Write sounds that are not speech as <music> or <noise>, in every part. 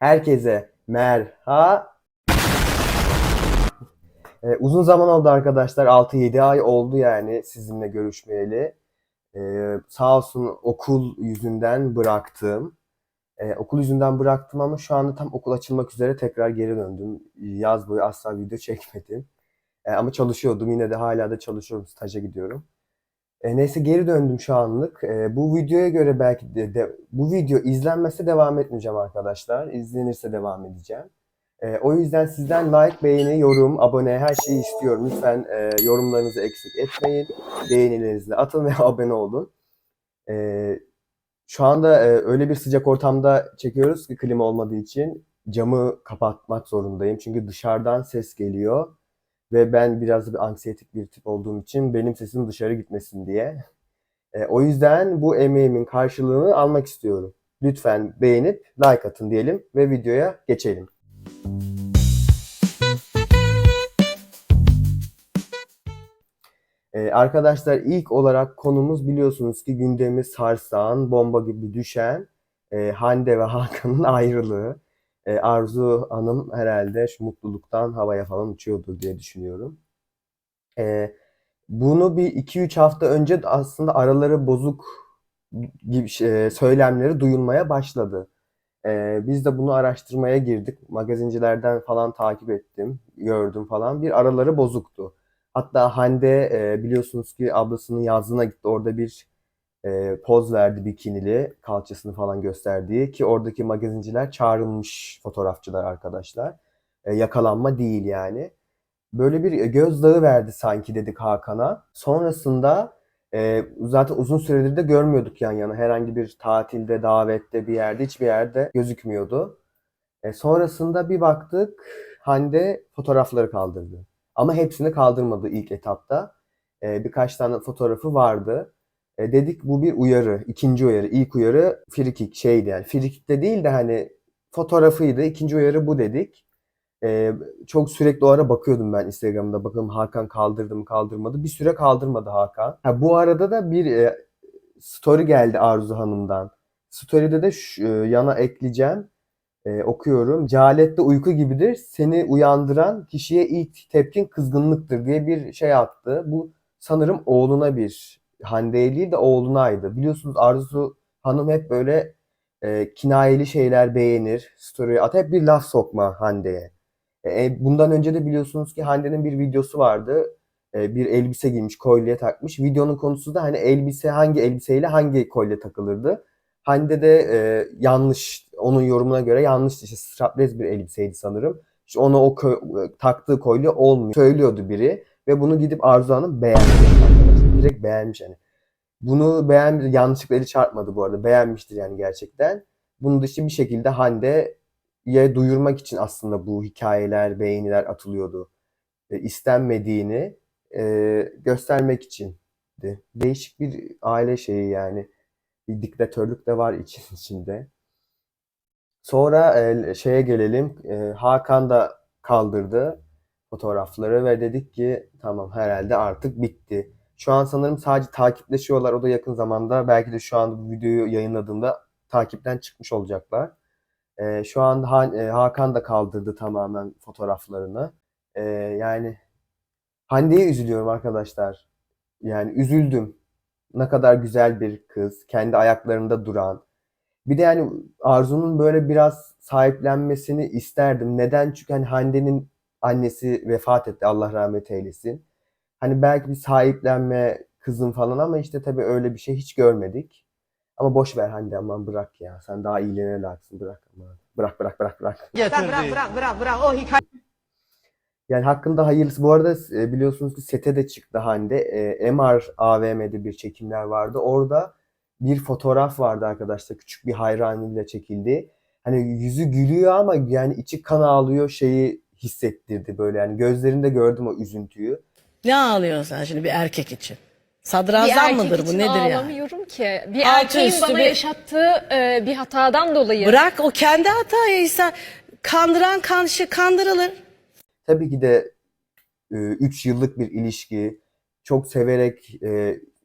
Herkese merha. Ee, uzun zaman oldu arkadaşlar. 6-7 ay oldu yani sizinle görüşmeyeli. Ee, sağ olsun okul yüzünden bıraktım. Ee, okul yüzünden bıraktım ama şu anda tam okul açılmak üzere tekrar geri döndüm. Yaz boyu asla video çekmedim. Ee, ama çalışıyordum. Yine de hala da çalışıyorum. Staja gidiyorum. E, neyse geri döndüm şu anlık. E, bu videoya göre belki de, de- bu video izlenmese devam etmeyeceğim arkadaşlar. İzlenirse devam edeceğim. E, o yüzden sizden like, beğeni, yorum, abone her şeyi istiyorum. Lütfen e, yorumlarınızı eksik etmeyin. Beğenilerinizi atın ve <laughs> abone olun. E, şu anda e, öyle bir sıcak ortamda çekiyoruz ki klima olmadığı için camı kapatmak zorundayım. Çünkü dışarıdan ses geliyor. Ve ben biraz da bir anksiyetik bir tip olduğum için benim sesim dışarı gitmesin diye. E, o yüzden bu emeğimin karşılığını almak istiyorum. Lütfen beğenip like atın diyelim ve videoya geçelim. E, arkadaşlar ilk olarak konumuz biliyorsunuz ki gündemi sarsan, bomba gibi düşen e, Hande ve Hakan'ın <laughs> ayrılığı. E, Arzu Hanım herhalde şu mutluluktan havaya falan uçuyordur diye düşünüyorum. E, bunu bir 2-3 hafta önce aslında araları bozuk gibi şey- söylemleri duyulmaya başladı. E, biz de bunu araştırmaya girdik. Magazincilerden falan takip ettim, gördüm falan. Bir araları bozuktu. Hatta Hande e, biliyorsunuz ki ablasının yazlığına gitti. Orada bir e, poz verdi bikinili, kalçasını falan gösterdiği ki oradaki magazinciler çağrılmış fotoğrafçılar arkadaşlar. E, yakalanma değil yani. Böyle bir gözdağı verdi sanki dedik Hakan'a. Sonrasında e, zaten uzun süredir de görmüyorduk yan yana. Herhangi bir tatilde, davette, bir yerde, hiçbir yerde gözükmüyordu. E, sonrasında bir baktık Hande fotoğrafları kaldırdı. Ama hepsini kaldırmadı ilk etapta. E, birkaç tane fotoğrafı vardı. E, dedik bu bir uyarı. ikinci uyarı. İlk uyarı frikik şeydi yani. Frikikte değil de hani fotoğrafıydı. İkinci uyarı bu dedik. E, çok sürekli o ara bakıyordum ben Instagram'da. Bakalım Hakan kaldırdı mı kaldırmadı. Bir süre kaldırmadı Hakan. Ha, bu arada da bir e, story geldi Arzu Hanım'dan. Story'de de şu, e, yana ekleyeceğim. E, okuyorum. Cehalette uyku gibidir. Seni uyandıran kişiye ilk tepkin kızgınlıktır diye bir şey attı. Bu sanırım oğluna bir Hande'ye değil de oğlunaydı. Biliyorsunuz Arzu Hanım hep böyle e, kinayeli şeyler beğenir. Story'e at. Hep bir laf sokma Hande'ye. E, bundan önce de biliyorsunuz ki Hande'nin bir videosu vardı. E, bir elbise giymiş, kolye takmış. Videonun konusu da hani elbise hangi elbiseyle hangi kolye takılırdı. Hande de e, yanlış, onun yorumuna göre yanlış işte strapless bir elbiseydi sanırım. İşte onu o kö- taktığı kolye olmuyor. Söylüyordu biri ve bunu gidip Arzu Hanım arkadaşlar. Direkt beğenmiş yani. Bunu beğen yanlışlıkla eli çarpmadı bu arada. Beğenmiştir yani gerçekten. Bunu dışı bir şekilde Hande'ye duyurmak için aslında bu hikayeler, beğeniler atılıyordu. E, istenmediğini e, göstermek içindi. Değişik bir aile şeyi yani. Bir diktatörlük de var için <laughs> içinde. Sonra e, şeye gelelim. E, Hakan da kaldırdı fotoğrafları ve dedik ki tamam herhalde artık bitti. Şu an sanırım sadece takipleşiyorlar. O da yakın zamanda belki de şu anda bu videoyu yayınladığımda takipten çıkmış olacaklar. E, şu an Han- e, Hakan da kaldırdı tamamen fotoğraflarını. E, yani Hande'ye üzülüyorum arkadaşlar. Yani üzüldüm. Ne kadar güzel bir kız. Kendi ayaklarında duran. Bir de yani Arzu'nun böyle biraz sahiplenmesini isterdim. Neden? Çünkü hani Hande'nin annesi vefat etti. Allah rahmet eylesin. Hani belki bir sahiplenme kızım falan ama işte tabii öyle bir şey hiç görmedik. Ama boş ver Hande aman bırak ya. Sen daha iyiliğine layıksın. Bırak aman. Bırak bırak bırak bırak. Bırak bırak bırak bırak bırak o hikaye. Yani hakkında hayırlısı. Bu arada e, biliyorsunuz ki sete de çıktı Hande. E, MR AVM'de bir çekimler vardı. Orada bir fotoğraf vardı arkadaşlar. Küçük bir hayranıyla çekildi. Hani yüzü gülüyor ama yani içi kan ağlıyor şeyi hissettirdi böyle. Yani gözlerinde gördüm o üzüntüyü. Ne ağlıyorsun sen şimdi bir erkek için? bir Sadrazam erkek mıdır bu için nedir yani? ağlamıyorum ki. Bir Altı erkeğin üstü bana bir- yaşattığı e, bir hatadan dolayı. Bırak o kendi hatayıysa kandıran kanşı kandırılır. Tabii ki de 3 yıllık bir ilişki. Çok severek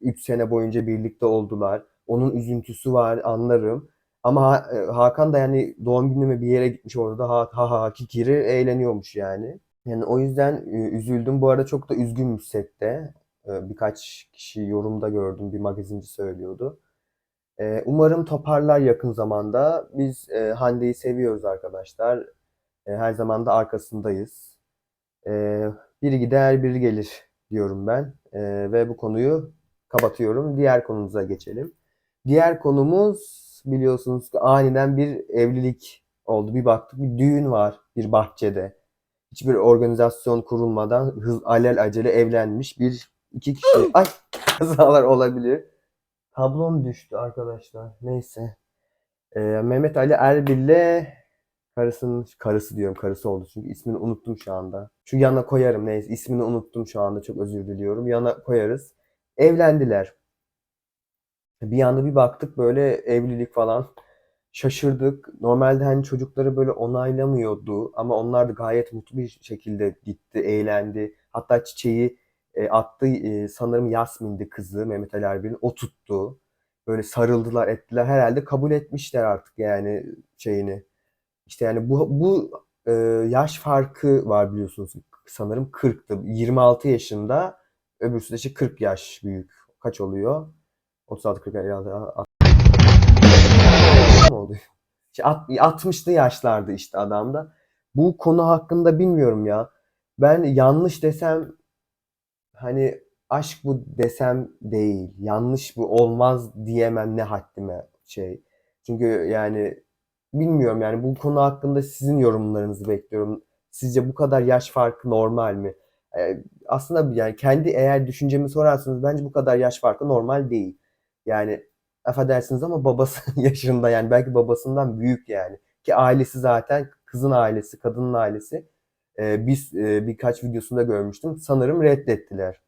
3 sene boyunca birlikte oldular. Onun üzüntüsü var anlarım. Ama Ha- e, Hakan da yani doğum günüme bir yere gitmiş orada ha ha ha kikiri eğleniyormuş yani. Yani o yüzden e, üzüldüm. Bu arada çok da üzgünmüş sette. E, Birkaç kişi yorumda gördüm. Bir magazinci söylüyordu. E, Umarım toparlar yakın zamanda. Biz Hande'yi seviyoruz arkadaşlar. Her zaman da arkasındayız. Biri gider, biri gelir diyorum ben. Ve bu konuyu kapatıyorum. Diğer konumuza geçelim. Diğer konumuz biliyorsunuz ki aniden bir evlilik oldu. Bir baktık bir düğün var bir bahçede. Hiçbir organizasyon kurulmadan hız alel acele evlenmiş bir iki kişi. <gasps> Ay kazalar olabilir. Tablom düştü arkadaşlar. Neyse. Ee, Mehmet Ali Erbil'le karısının karısı diyorum karısı oldu çünkü ismini unuttum şu anda. Şu yana koyarım neyse ismini unuttum şu anda çok özür diliyorum. Yana koyarız. Evlendiler. Bir anda bir baktık böyle evlilik falan. Şaşırdık. Normalde hani çocukları böyle onaylamıyordu ama onlar da gayet mutlu bir şekilde gitti, eğlendi. Hatta çiçeği e, attı e, sanırım Yasmin'di kızı Mehmet Ali Erbil'in. O tuttu. Böyle sarıldılar, ettiler. Herhalde kabul etmişler artık yani şeyini. İşte yani bu bu e, yaş farkı var biliyorsunuz. Sanırım 40'tı. 26 yaşında. Öbürsü de işte 40 yaş büyük. Kaç oluyor? 36 40 56 60'lı yaşlarda işte adam da. Bu konu hakkında bilmiyorum ya. Ben yanlış desem hani aşk bu desem değil. Yanlış bu olmaz diyemem ne haddime şey. Çünkü yani bilmiyorum yani bu konu hakkında sizin yorumlarınızı bekliyorum. Sizce bu kadar yaş farkı normal mi? Ee, aslında yani kendi eğer düşüncemi sorarsanız bence bu kadar yaş farkı normal değil. Yani affedersiniz ama babası <laughs> yaşında yani belki babasından büyük yani. Ki ailesi zaten kızın ailesi, kadının ailesi. Ee, biz e, birkaç videosunda görmüştüm. Sanırım reddettiler.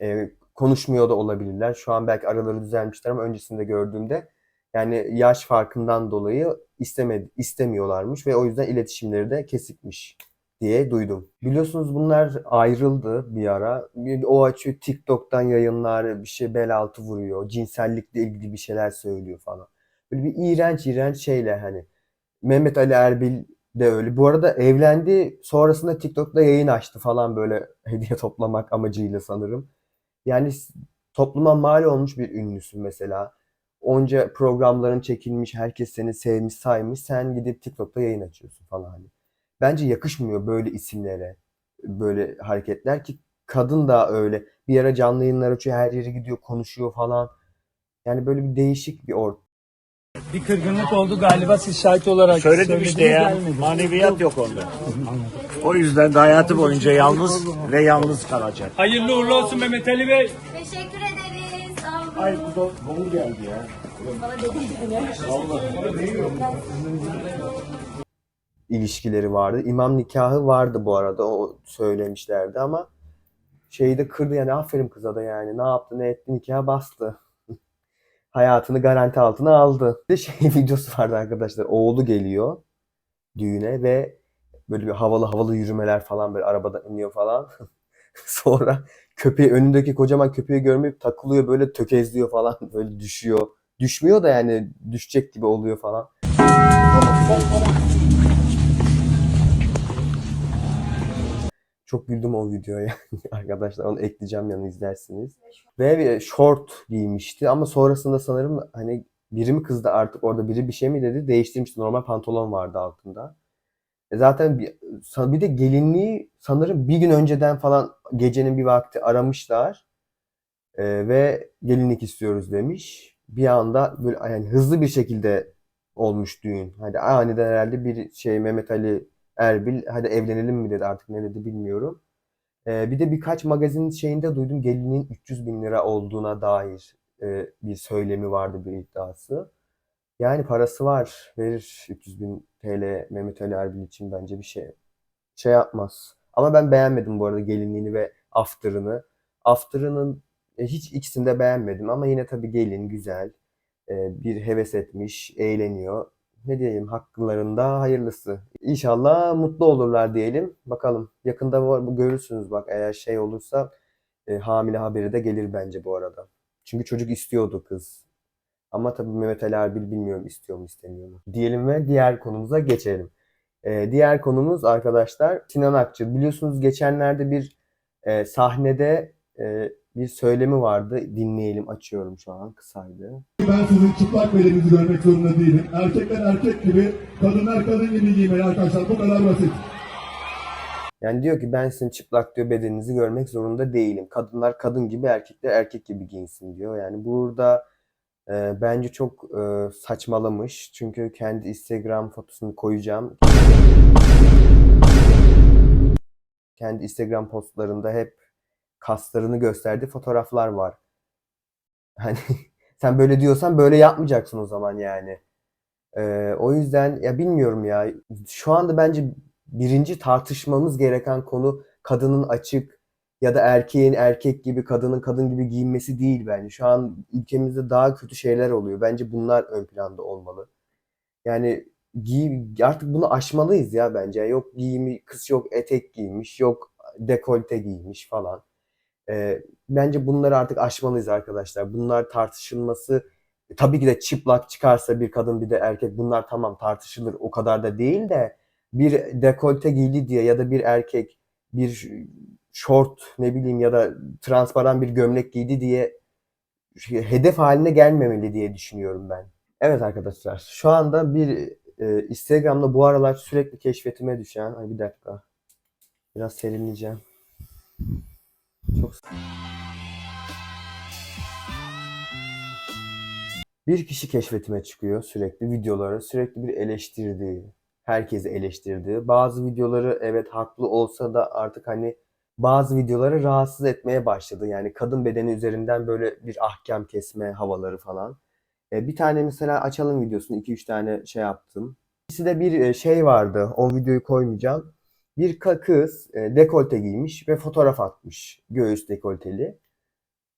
Ee, konuşmuyor da olabilirler. Şu an belki araları düzelmişler ama öncesinde gördüğümde yani yaş farkından dolayı istemedi, istemiyorlarmış ve o yüzden iletişimleri de kesikmiş diye duydum. Biliyorsunuz bunlar ayrıldı bir ara. O açıyor TikTok'tan yayınlar, bir şey bel altı vuruyor, cinsellikle ilgili bir şeyler söylüyor falan. Böyle bir iğrenç iğrenç şeyler hani. Mehmet Ali Erbil de öyle. Bu arada evlendi, sonrasında TikTok'ta yayın açtı falan böyle <laughs> hediye toplamak amacıyla sanırım. Yani topluma mal olmuş bir ünlüsün mesela. Onca programların çekilmiş, herkes seni sevmiş, saymış. Sen gidip TikTok'ta yayın açıyorsun falan hani. Bence yakışmıyor böyle isimlere böyle hareketler ki kadın da öyle. Bir ara canlı yayınlar açıyor, her yere gidiyor, konuşuyor falan. Yani böyle bir değişik bir ortam. Bir kırgınlık oldu galiba siz şahit olarak Söyledim işte ya. gelmedi. Maneviyat yok onda. O yüzden de hayatı boyunca yalnız ve yalnız kalacak. Hayırlı uğurlu olsun Mehmet Ali Bey. Teşekkür ederiz. Sağ olun. Ay bu da dolu geldi ya. İlişkileri vardı. İmam nikahı vardı bu arada o söylemişlerdi ama şeyi de kırdı yani aferin kıza da yani ne yaptı ne etti nikaha bastı. <laughs> Hayatını garanti altına aldı. Bir de şey <laughs> videosu vardı arkadaşlar oğlu geliyor düğüne ve böyle bir havalı havalı yürümeler falan böyle arabada iniyor falan. <laughs> Sonra köpeği önündeki kocaman köpeği görmeyip takılıyor böyle tökezliyor falan böyle düşüyor. Düşmüyor da yani düşecek gibi oluyor falan. Çok güldüm o videoya <laughs> arkadaşlar. Onu ekleyeceğim yanına izlersiniz. Ve bir short giymişti ama sonrasında sanırım hani biri mi kızdı artık orada biri bir şey mi dedi değiştirmişti. Normal pantolon vardı altında. E zaten bir, bir de gelinliği sanırım bir gün önceden falan gecenin bir vakti aramışlar. E, ve gelinlik istiyoruz demiş. Bir anda böyle yani hızlı bir şekilde olmuş düğün. Hadi aniden herhalde bir şey Mehmet Ali Erbil hadi evlenelim mi dedi artık ne dedi bilmiyorum. Ee, bir de birkaç magazin şeyinde duydum gelinin 300 bin lira olduğuna dair e, bir söylemi vardı bir iddiası. Yani parası var verir 300 bin TL Mehmet Ali Erbil için bence bir şey şey yapmaz. Ama ben beğenmedim bu arada gelinliğini ve after'ını. After'ının e, hiç ikisini de beğenmedim ama yine tabii gelin güzel. E, bir heves etmiş, eğleniyor. Ne diyeyim haklarında hayırlısı. İnşallah mutlu olurlar diyelim. Bakalım yakında var, görürsünüz bak eğer şey olursa e, hamile haberi de gelir bence bu arada. Çünkü çocuk istiyordu kız. Ama tabii Mehmet Ali Erbil bilmiyorum istiyor mu istemiyor mu. Diyelim ve diğer konumuza geçelim. Ee, diğer konumuz arkadaşlar Sinan Akçıl. Biliyorsunuz geçenlerde bir e, sahnede e, bir söylemi vardı. Dinleyelim açıyorum şu an kısaydı. Ben sizin çıplak bedeninizi görmek zorunda değilim. Erkekler erkek gibi, kadınlar kadın gibi giymeli arkadaşlar. Bu kadar basit. Yani diyor ki ben sizin çıplak diyor bedeninizi görmek zorunda değilim. Kadınlar kadın gibi, erkekler erkek gibi giyinsin diyor. Yani burada e, bence çok e, saçmalamış. Çünkü kendi Instagram fotosunu koyacağım. Kendi Instagram postlarında hep kaslarını gösterdiği fotoğraflar var. Hani <laughs> sen böyle diyorsan böyle yapmayacaksın o zaman yani. E, o yüzden ya bilmiyorum ya. Şu anda bence birinci tartışmamız gereken konu kadının açık ya da erkeğin erkek gibi, kadının kadın gibi giyinmesi değil bence. Şu an ülkemizde daha kötü şeyler oluyor. Bence bunlar ön planda olmalı. Yani giy artık bunu aşmalıyız ya bence. Yok giyimi, kız yok etek giymiş, yok dekolte giymiş falan. Ee, bence bunları artık aşmalıyız arkadaşlar. Bunlar tartışılması tabii ki de çıplak çıkarsa bir kadın bir de erkek bunlar tamam tartışılır. O kadar da değil de bir dekolte giydi diye ya da bir erkek bir şort ne bileyim ya da transparan bir gömlek giydi diye hedef haline gelmemeli diye düşünüyorum ben. Evet arkadaşlar şu anda bir e, Instagram'da bu aralar sürekli keşfetime düşen ay bir dakika biraz serinleyeceğim. Çok bir kişi keşfetime çıkıyor sürekli videoları sürekli bir eleştirdiği herkesi eleştirdiği bazı videoları evet haklı olsa da artık hani bazı videoları rahatsız etmeye başladı. Yani kadın bedeni üzerinden böyle bir ahkam kesme havaları falan. E, bir tane mesela açalım videosunu 2-3 tane şey yaptım. İkisi de bir e, şey vardı. O videoyu koymayacağım. Bir kız e, dekolte giymiş ve fotoğraf atmış. Göğüs dekolteli.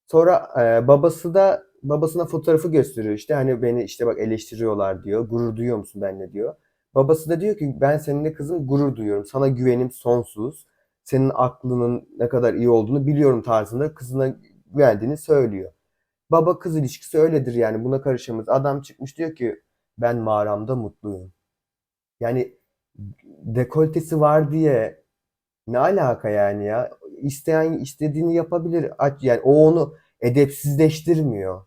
Sonra e, babası da babasına fotoğrafı gösteriyor işte hani beni işte bak eleştiriyorlar diyor. Gurur duyuyor musun benimle diyor. Babası da diyor ki ben seninle kızım gurur duyuyorum. Sana güvenim sonsuz. Senin aklının ne kadar iyi olduğunu biliyorum tarzında kızına güvendiğini söylüyor. Baba kız ilişkisi öyledir yani buna karışamayız. Adam çıkmış diyor ki ben mağaramda mutluyum. Yani dekoltesi var diye ne alaka yani ya? İsteyen istediğini yapabilir. Yani o onu edepsizleştirmiyor.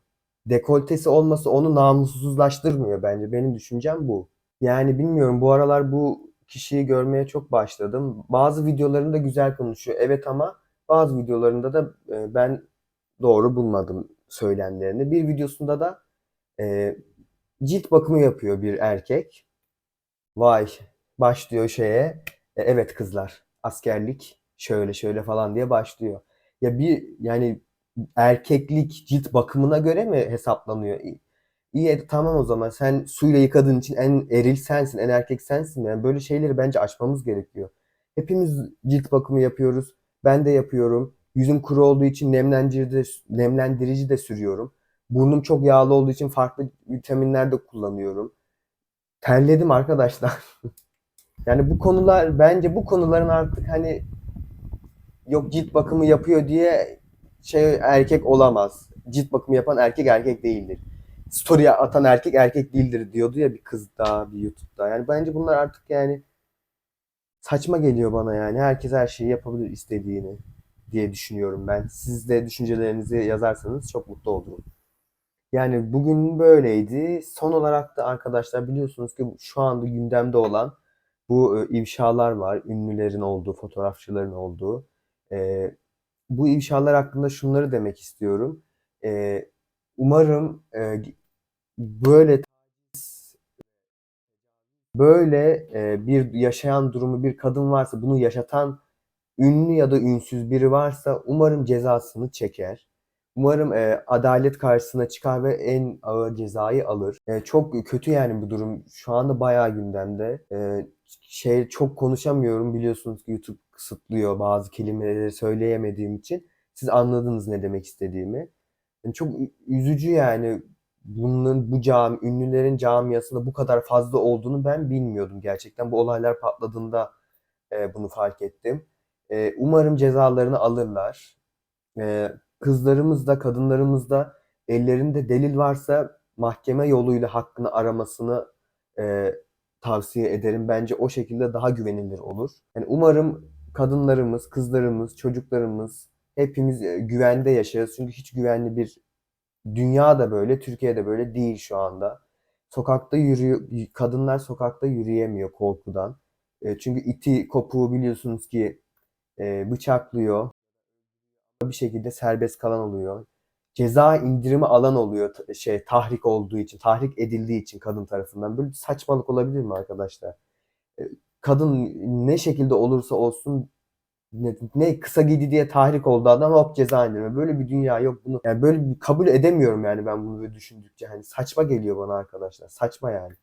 Dekoltesi olması onu namussuzlaştırmıyor bence. Benim düşüncem bu. Yani bilmiyorum bu aralar bu kişiyi görmeye çok başladım. Bazı videolarında güzel konuşuyor. Evet ama bazı videolarında da e, ben doğru bulmadım söylemlerini. Bir videosunda da e, cilt bakımı yapıyor bir erkek. Vay başlıyor şeye. E, evet kızlar askerlik şöyle şöyle falan diye başlıyor. Ya bir yani erkeklik cilt bakımına göre mi hesaplanıyor? İyi e, tamam o zaman sen suyla yıkadığın için en eril sensin, en erkek sensin. Yani böyle şeyleri bence aşmamız gerekiyor. Hepimiz cilt bakımı yapıyoruz. Ben de yapıyorum. Yüzüm kuru olduğu için nemlendirici nemlendirici de sürüyorum. Burnum çok yağlı olduğu için farklı vitaminler de kullanıyorum. Terledim arkadaşlar. <laughs> Yani bu konular bence bu konuların artık hani yok cilt bakımı yapıyor diye şey erkek olamaz. Cilt bakımı yapan erkek erkek değildir. Story atan erkek erkek değildir diyordu ya bir kız daha bir YouTube'da. Yani bence bunlar artık yani saçma geliyor bana yani. Herkes her şeyi yapabilir istediğini diye düşünüyorum ben. Siz de düşüncelerinizi yazarsanız çok mutlu olurum. Yani bugün böyleydi. Son olarak da arkadaşlar biliyorsunuz ki şu anda gündemde olan bu e, ifşalar var. Ünlülerin olduğu, fotoğrafçıların olduğu. E, bu ifşalar hakkında şunları demek istiyorum. E, umarım e, böyle böyle e, bir yaşayan durumu bir kadın varsa bunu yaşatan ünlü ya da ünsüz biri varsa umarım cezasını çeker. Umarım e, adalet karşısına çıkar ve en ağır cezayı alır. E, çok kötü yani bu durum. Şu anda bayağı gündemde. E, şey çok konuşamıyorum biliyorsunuz ki YouTube kısıtlıyor bazı kelimeleri söyleyemediğim için. Siz anladınız ne demek istediğimi. Yani çok üzücü yani bunun bu cami ünlülerin camiasında bu kadar fazla olduğunu ben bilmiyordum gerçekten. Bu olaylar patladığında e, bunu fark ettim. E, umarım cezalarını alırlar. E, kızlarımız da kadınlarımız da ellerinde delil varsa mahkeme yoluyla hakkını aramasını e, tavsiye ederim. Bence o şekilde daha güvenilir olur. Yani umarım kadınlarımız, kızlarımız, çocuklarımız hepimiz e, güvende yaşarız. Çünkü hiç güvenli bir dünya da böyle, Türkiye'de böyle değil şu anda. Sokakta yürüyor, kadınlar sokakta yürüyemiyor korkudan. E, çünkü iti kopuğu biliyorsunuz ki e, bıçaklıyor. Bir şekilde serbest kalan oluyor. Ceza indirimi alan oluyor şey tahrik olduğu için, tahrik edildiği için kadın tarafından. Böyle saçmalık olabilir mi arkadaşlar? E, Kadın ne şekilde olursa olsun ne, ne kısa giydi diye tahrik oldu adam hop ceza indirme. Böyle bir dünya yok bunu. Yani böyle bir kabul edemiyorum yani ben bunu böyle düşündükçe. Hani saçma geliyor bana arkadaşlar. Saçma yani.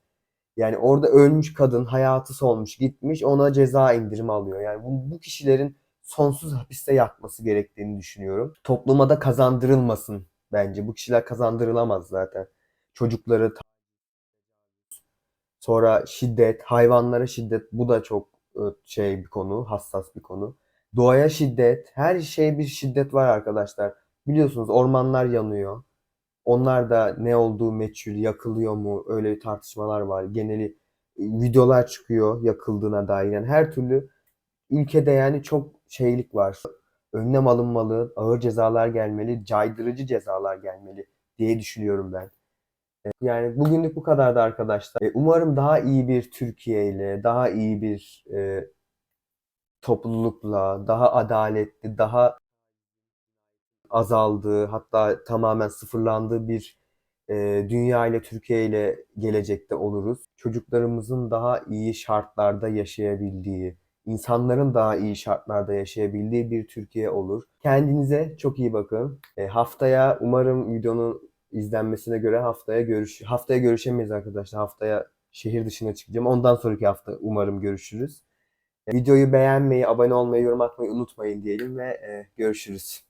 Yani orada ölmüş kadın hayatı solmuş gitmiş ona ceza indirimi alıyor. Yani bu, bu kişilerin sonsuz hapiste yatması gerektiğini düşünüyorum. Topluma da kazandırılmasın bence. Bu kişiler kazandırılamaz zaten. Çocukları sonra şiddet, hayvanlara şiddet bu da çok e, şey bir konu, hassas bir konu. Doğaya şiddet, her şeye bir şiddet var arkadaşlar. Biliyorsunuz ormanlar yanıyor. Onlar da ne olduğu meçhul, yakılıyor mu? Öyle tartışmalar var. Geneli e, videolar çıkıyor yakıldığına dair. Yani her türlü ülkede yani çok şeylik var. Önlem alınmalı, ağır cezalar gelmeli, caydırıcı cezalar gelmeli diye düşünüyorum ben. E, Yani bugünlük bu kadardı arkadaşlar. E, Umarım daha iyi bir Türkiye ile, daha iyi bir e, toplulukla, daha adaletli, daha azaldığı, hatta tamamen sıfırlandığı bir e, dünya ile Türkiye ile gelecekte oluruz. Çocuklarımızın daha iyi şartlarda yaşayabildiği, insanların daha iyi şartlarda yaşayabildiği bir Türkiye olur. Kendinize çok iyi bakın. E, haftaya umarım videonun izlenmesine göre haftaya görüş haftaya görüşemeyiz arkadaşlar. Haftaya şehir dışına çıkacağım. Ondan sonraki hafta umarım görüşürüz. E, videoyu beğenmeyi, abone olmayı, yorum atmayı unutmayın diyelim ve e, görüşürüz.